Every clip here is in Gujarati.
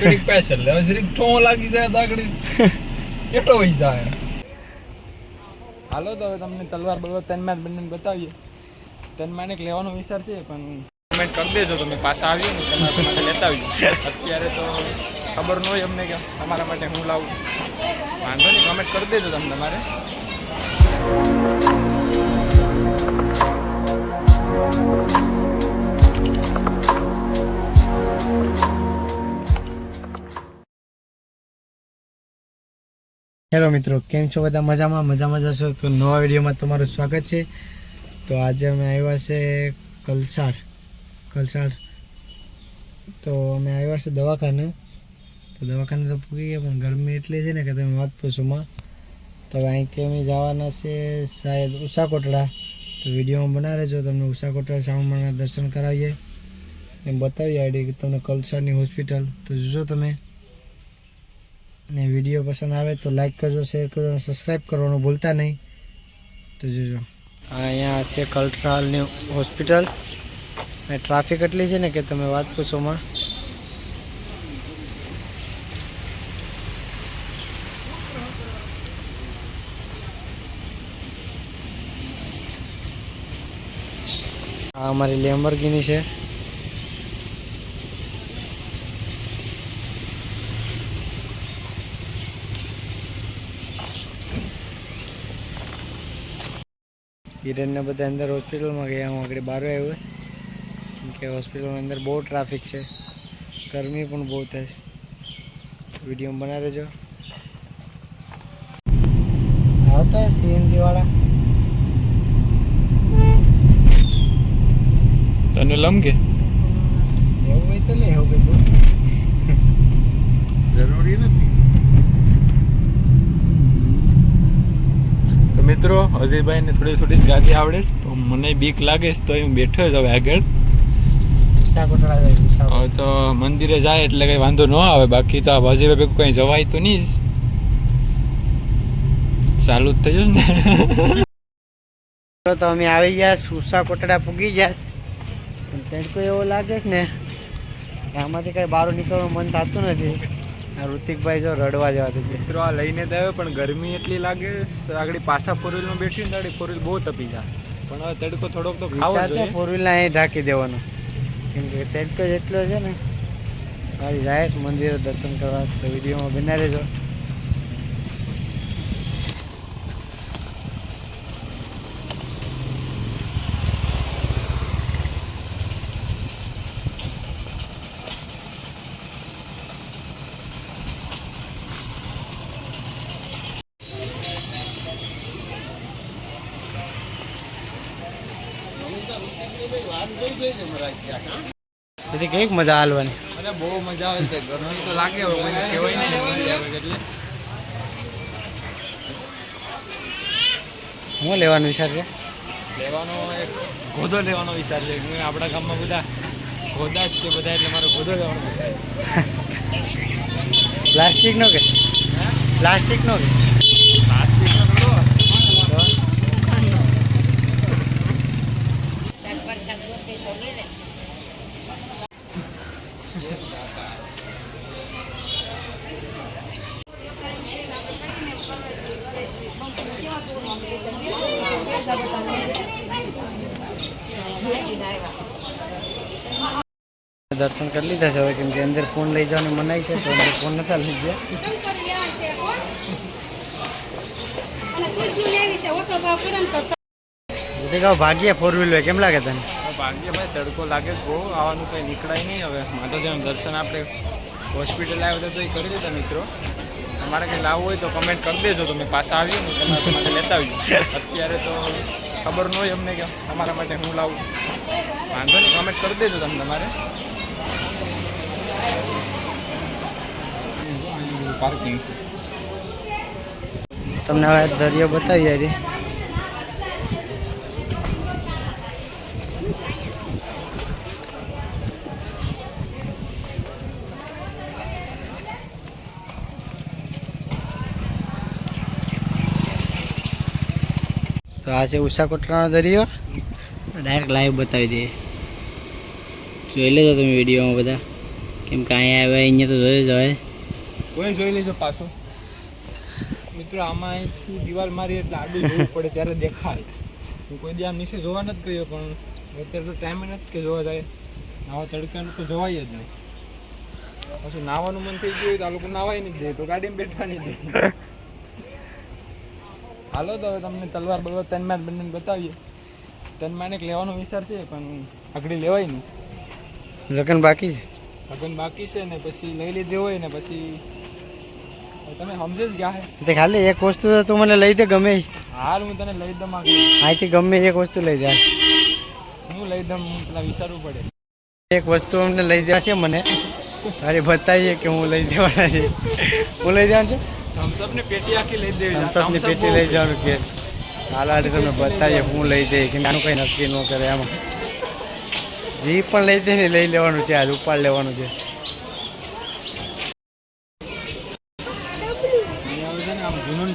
ઘડીક પાછળ લે. હવે જરીક ઠો લાગી જાય તા ઘડી એટલો વહી જાય? હાલો તો હવે તમને તલવાર બલવાર તનમાં બંને બતાવીએ. તેન એક લેવાનો વિચાર છે, પણ કમેન્ટ કરી દેજો તમે પાછા આવીએ ને, તમે માટે લેતા આવજો અત્યારે તો ખબર ન હોય અમને કે તમારા માટે હું લાવું. વાંધો નહીં કમેન્ટ કરી દેજો તમે તમારે. હેલો મિત્રો, કેમ છો બધા? મજામાં? મજામાં જશો તો નવા વિડીયોમાં તમારું સ્વાગત છે. તો આજે અમે આવ્યા છે કલસાડ. કલસાડ. તો અમે આવ્યા છે દવાખાને. તો દવાખાને તો પૂકી ગયા, પણ ગરમી એટલી છે ને કે તમે વાત પૂછોમાં તો અહીંથી અમે જવાના છે શાયદ ઉષા કોટડા તો વિડીયોમાં બના જો તમને ઉષા કોટડા દર્શન કરાવીએ. એમ બતાવીએ આઈડી તમને કલસાડની હોસ્પિટલ. તો જોજો તમે. ને વીડિયો પસંદ આવે તો લાઈક કરજો શેર કરજો અને સબસ્ક્રાઈબ કરવાનું ભૂલતા નહીં. તો જોજો. અહીંયા છે કલ્ટ્રાલની હોસ્પિટલ અને ટ્રાફિક એટલી છે ને કે તમે વાત પૂછોમાં આ અમારી લેમ્બરગીની છે. હિરેનને બધા અંદર હોસ્પિટલમાં ગયા હું આગળ બહાર આવ્યો છે. કેમ કે હોસ્પિટલની અંદર બહુ ટ્રાફિક છે. ગરમી પણ બહુ થાય છે. વીડિયો બના રહેજો. આવતા સીએનજી વાળા તને લમકે એવું હોય તો લે એવું બધું જરૂરી નથી. તો મિત્રો અજયભાઈને થોડી થોડી જ ગાડી આવડે છે મને બીક લાગે છે તો હું બેઠો જ હવે આગળ. હવે તો મંદિરે જાય એટલે કઈ વાંધો ન આવે બાકી તો આ અજયભાઈ ભેગું કઈ જવાય તો નહીં જ. ચાલુ જ થઈ ને? તો અમે આવી ગયા સુસા કોટડા પૂગી ગયા પણ તડકો એવો લાગે છે ને આમાંથી કઈ બહાર નીકળવાનું મન થતું નથી. ઋતિકભાઈ જો રડવા જવા દે મિત્રો આ લઈને તો આવ્યો પણ ગરમી એટલી લાગે. આગળ પાછા ફોર વ્હીલમાં બેઠી ને ફોર વ્હીલ બહુ તપી જાય પણ હવે તડકો થોડોક તો ખાવો જોઈએ. ફોર વ્હીલર અહીં ઢાંકી દેવાનો કેમ કે તડકો જેટલો છે ને મારી જાય મંદિર મંદિરે દર્શન કરવા તો વિડીયોમાં બના રહેજો બધી કંઈક મજા હાલવાની. અરે બહુ મજા આવે છે. ગરમી તો લાગે હવે કોઈને કહેવાય નહીં એટલે હું લેવાનો વિચાર છે? લેવાનો એક ગોદો લેવાનો વિચાર છે. આપણા ગામમાં બધા ગોદા છે બધા એટલે મારો ગોદો લેવાનો વિચાર પ્લાસ્ટિકનો કે? પ્લાસ્ટિકનો કે પ્લાસ્ટિકનો થોડો દર્શન કરી લીધા છે. હવે કેમ કે અંદર ફોન લઈ જવાની મનાઈ છે, તો અંદર ફોન નતા લઈ ગયા. ભાગ્ય ફોર વ્હીલર કેમ લાગે તને? ભાગ્ય ભાઈ, તડકો લાગે બહુ, આવવાનું કંઈ નીકળાય નહીં હવે. માતાજીનું દર્શન આપણે હોસ્પિટલ આવ્યા તો એ કરી દીધા મિત્રો. તમારે કંઈ લાવવું હોય તો કમેન્ટ કરી દેજો. તમે પાછા આવીએ ને, તમારા માટે લેતા આવ્યું અત્યારે તો ખબર ન હોય અમને કે તમારા માટે હું લાવું. વાંધો નહીં કમેન્ટ કરી દેજો તમે તમારે પાર્કિંગ. તમને હવે દરિયો બતાવી યાર તો આ છે ઉષા કોટરાનો દરિયો. ડાયરેક્ટ લાઈવ બતાવી દઈએ. જોઈ લેજો તમે વિડીયોમાં બધા. કેમ કે અહીંયા આવ્યા અહીંયા તો જોઈ જોઈએ કોઈ જોઈ લેજો પાછો. મિત્રો આમાં અહીંથી દિવાલ મારી એટલે આડું જોવું પડે ત્યારે દેખાય. હું કોઈ દી આમ નીચે જોવા નથી ગયો પણ અત્યારે તો ટાઈમ નથી કે જોવા જાય. નાવા તડકાનું તો જવાય જ નહીં. પછી નાવાનું મન થઈ ગયું હોય તો આ લોકો નાવાય નહીં દે તો ગાડીમાં બેઠવા નહીં દે. હાલો તો હવે તમને તલવાર બલવાર તનમાન બંને બતાવીએ. તનમાં એક લેવાનો વિચાર છે પણ આગળ લેવાય નહીં. લગન બાકી છે. લગન બાકી છે ને પછી લઈ લીધી હોય ને પછી તમે સમજે જ ગયા તે ખાલી એક વસ્તુ તો મને લઈ દે ગમે. હાલ હું તને લઈ દમ અહીંથી ગમે એક વસ્તુ લઈ જાય હું લઈ દમ પેલા વિચારવું પડે. એક વસ્તુ અમને લઈ છે મને. તારે બતાવીએ કે હું લઈ દેવાના છે. હું લઈ જવાનું છે? થમ્સઅપની પેટી આખી લઈ દેવી. છે. થમ્સઅપની પેટી લઈ જવાનું કેસ. હાલ આજે તમને બતાવીએ હું લઈ દે કે આનું કંઈ નક્કી ન કરે એમાં. જે પણ લઈ દે ને લઈ લેવાનું છે આજ ઉપાડ લેવાનું છે અહીંયા હવે છે ને આમ જૂનું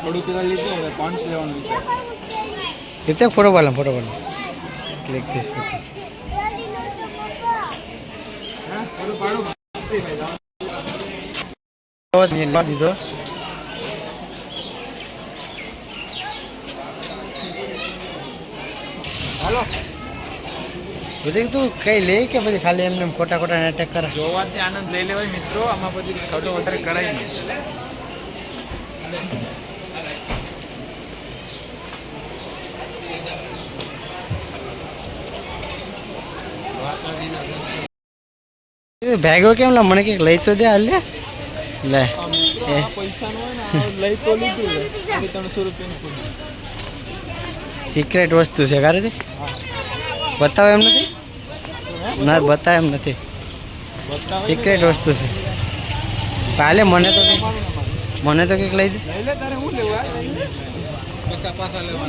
થોડુંક એવા લીધું હવે પાંચ લેવાનું વિચાર એટલે ફોટો પાડલા ફોટો પાડો. દીધો હાલો તું કઈ લે કે પછી ખાલી એમને ખોટા ખોટા નાટક કરે? જોવાથી આનંદ લઈ લેવાય મિત્રો આમાં પછી ખોટો વધારે કરાય નહીં. ભેગો કેમ લા? મને કંઈક લઈ તો દે હાલ લે. સિક્રેટ વસ્તુ છે ખરે તે બતાવે એમ નથી? ના, બતાવે એમ નથી. સિક્રેટ વસ્તુ છે. કાલે મને તો મને તો કંઈક લઈ દે. પૈસા પાછા લેવા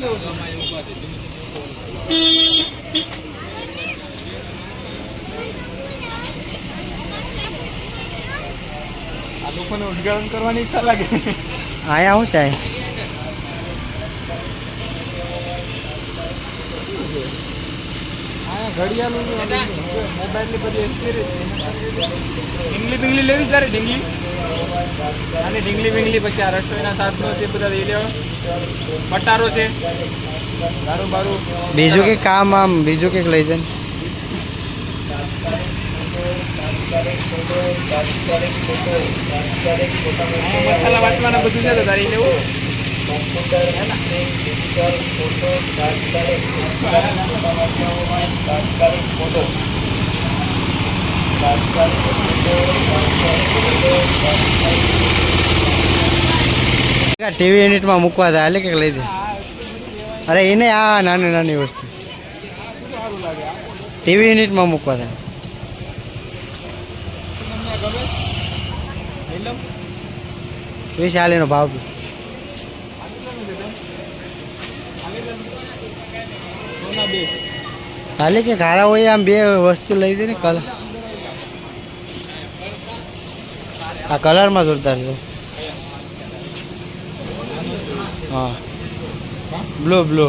આ લોકોને ઉદ્ઘાટન કરવાની ઈચ્છા લાગે. અહીંયા શું છે ઘડિયાળનું મોબાઈલની બધી ઢીંગલી બિંગલી લેવી તારે ઢીંગલી? અને ઢીંગલી બિંગલી પછી આ રસોઈના સાધનો છે બધા લઈ લેવા. પટારો છે. દારૂ બારું. બીજું કંઈક કામ આમ બીજું કંઈક લઈ દે ને અહીંયા ટીવી યુનિટમાં મૂકવા થાય એટલે કંઈક લઈ દે. અરે, એને આ નાની નાની વસ્તુ. ટીવી યુનિટમાં મૂકવા થાય તમને ગમે લઈ લઉં વીસ હાલીનો ભાવ હાલી કે ઘારા હોય આમ બે વસ્તુ લઈ દે ને કલર આ કલરમાં જોરદાર છે. હા. બ્લુ બ્લુ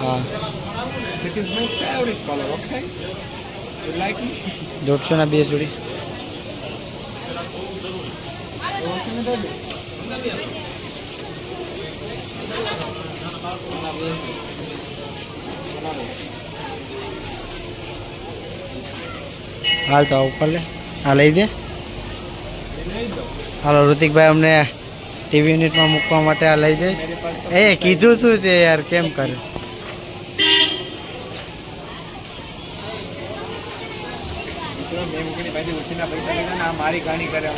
હા? દોઢસો ના બે જોડી. હાલ તો ઉપર લે. આ લઈ દે. હાલો, ઋતિકભાઈ અમને ટીવી યુનિટમાં મૂકવા માટે આ લઈ દે. એ, કીધું શું છે યાર, કેમ કરે? મારી ગાણી કરે.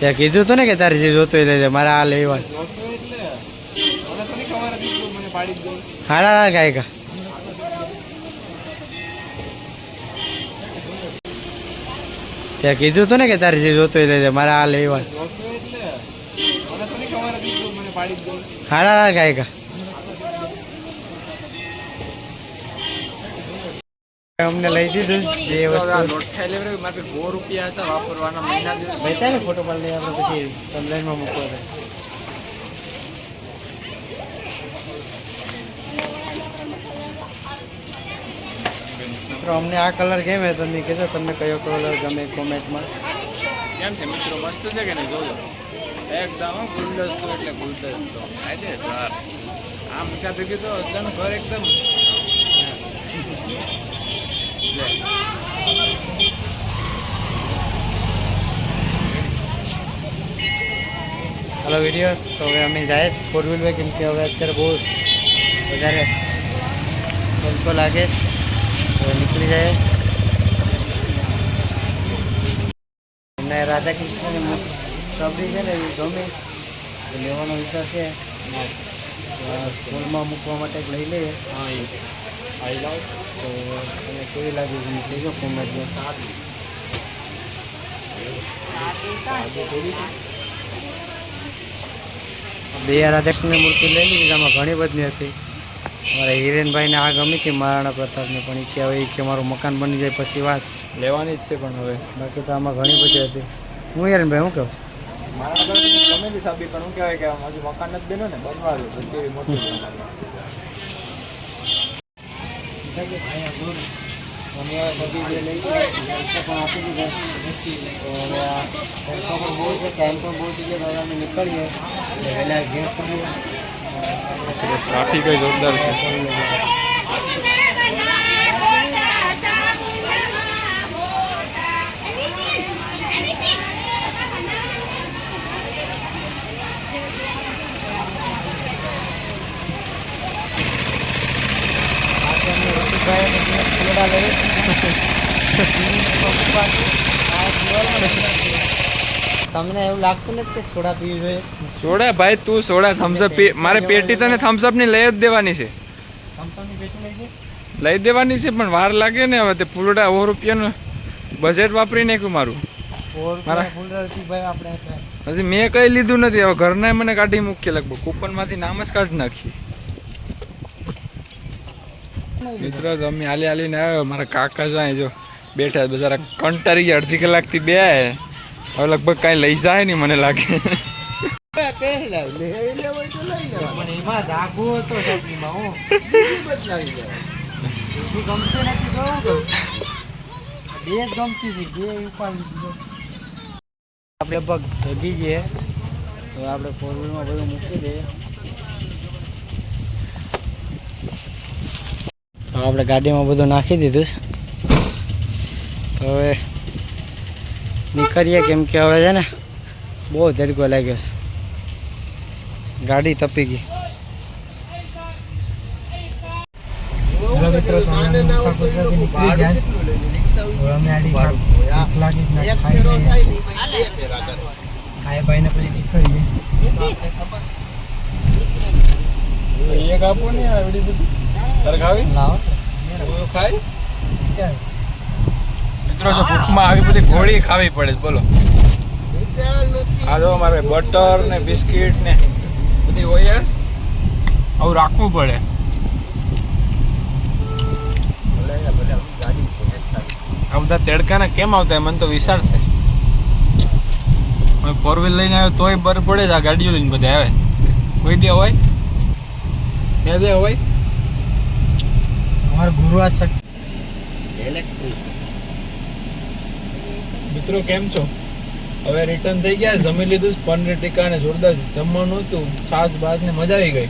ત્યાં કીધું તું ને કે તારી જે જોતું એ લઈ મારે આ લેવા એટલે તું હાડા ગાયકા ત્યાં કીધું તું ને કે તારી જે જોતું એ મારા આ લેવા હારા જોતો એટલે અમને લઈ દીધું જે વસ્તુ. મારે સો રૂપિયા હતા વાપરવાના મહિના દિવસ. ને ફોટો પાડી લઈએ આપણે પછી ઓનલાઈનમાં મૂકવા દે મિત્રો અમને આ કલર ગમે તમે કહેજો તમને કયો કલર ગમે કોમેન્ટમાં કેમ છે મિત્રો? મસ્ત છે કે નહીં? જોજો એકદમ હો, ગુલદસ્તો એટલે ગુલદસ્તો. આજે સર. આમ કાતે કીધું એકદમ ઘર એકદમ હલો વીડિયો તો હવે અમે જાય છે ફોર વ્હીલમાં કેમ કે હવે અત્યારે બહુ વધારે તડકો લાગે તો નીકળી જાય અમને રાધા કૃષ્ણની સબરી છે ને એ ગમે લેવાનો વિચાર છે સ્કૂલમાં મૂકવા માટે લઈ લઈએ હા આઈ લાવ તો તમે કેવી લાગી છે કહેજો કોમેન્ટમાં બે રાધાકૃષ્ણની મૂર્તિ લઈ લીધી આમાં ઘણી બધી હતી. અમારા હિરેનભાઈને આ ગમી હતી મહારાણા પ્રતાપની પણ એ કે હવે કે મારું મકાન બની જાય પછી વાત. લેવાની જ છે પણ હવે. બાકી તો આમાં ઘણી બધી હતી. હું હિરેનભાઈ શું કહું? મારા ઘરે ગમે સાબી પણ હું કહેવાય કે હજુ મકાન નથી બન્યું ને પછી એવી મોટી બનાવી. અમે બધી જે લઈ ગયા પણ આપી દીધા તડકો પણ બહુ છે ટાઈમ પણ બહુ ગયો હવે અમે નીકળીએ એટલે વહેલા ઘેર પડીએ ટ્રાફિક જોરદાર છે તમને એવું લાગતું નથી કે સોડા પીવી જોઈએ? સોડા ભાઈ તું સોડા થમ્સઅપ પી. મારે પેટી તને થમ્સઅપની લઈ જ દેવાની છે. લઈ છે લઈ દેવાની છે પણ વાર લાગે ને હવે તે ફૂલડા સો રૂપિયાનું બજેટ વાપરી નાખ્યું મારું. હજી મેં કઈ લીધું નથી. હવે ઘરના મને કાઢી મૂકીએ લગભગ. કૂપનમાંથી નામ જ કાઢી નાખી મિત્રો, તો અમે હાલી હાલીને આવ્યો. મારા કાકા જાય જો બેઠા બજારા કંટારી ગયા. અડધી કલાકથી બે હવે લગભગ કાંઈ લઈ જાય નહીં મને લાગે. આપણે પગ ભગી જઈએ આપણે બધું મૂકી દઈએ. આપણે ગાડીમાં બધું નાખી દીધું છે. તો હવે નીકળીએ કેમ કે હવે છે ને બહુ તડકો લાગ્યો છે. ગાડી તપી ગઈ. ખાઈ ભાઈ ને પછી નીકળીએ. એક આપો ને આવડી બધી. લાવો. મિત્રો જો ભૂખમાં આવી બધી ગોળી ખાવી પડે બોલો. આ જો મારે બટર ને બિસ્કિટ ને બધી હોય. આવું રાખવું પડે. આ બધા તેડકાના કેમ આવતા? મને તો વિચાર થાય ફોર વ્હીલ લઈને આવ્યો તોય બર પડે જ આ ગાડીઓ લઈને બધા આવે. કોઈ દે હોય? ને દે હોય? અમારે ગુરુવાર સટ મિત્રો કેમ છો? હવે રિટર્ન થઈ ગયા જમી લીધું પનીર ટીકા અને જોરદાર જમવાનું હતું. છાસ બાસ ને મજા આવી ગઈ.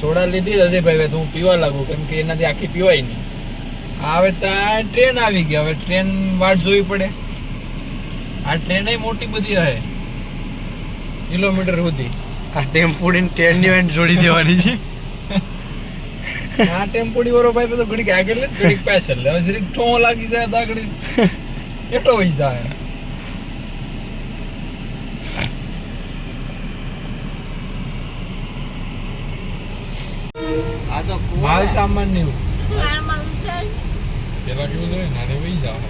સોડા લીધી અજયભાઈ તો હું પીવા લાગુ કેમ કે એનાથી આખી પીવાય નહીં. આ હવે ત્યાં ટ્રેન આવી ગઈ હવે ટ્રેન વાટ જોવી પડે. આ ટ્રેન મોટી બધી હે. કિલોમીટર સુધી. આ ટેમ્પોડીને ટ્રેનની વેન્ટ જોડી દેવાની છે. આ ટેમ્પોડી વાળો ભાઈ તો ઘડીક આગળ લે ઘડીક પાછળ લે. હવે જરીક ઠો લાગી જાય તો આગળ એટલો વહી જાય. માલ સામાનની પેલા કેવું જોઈએ નાને વહી જાવ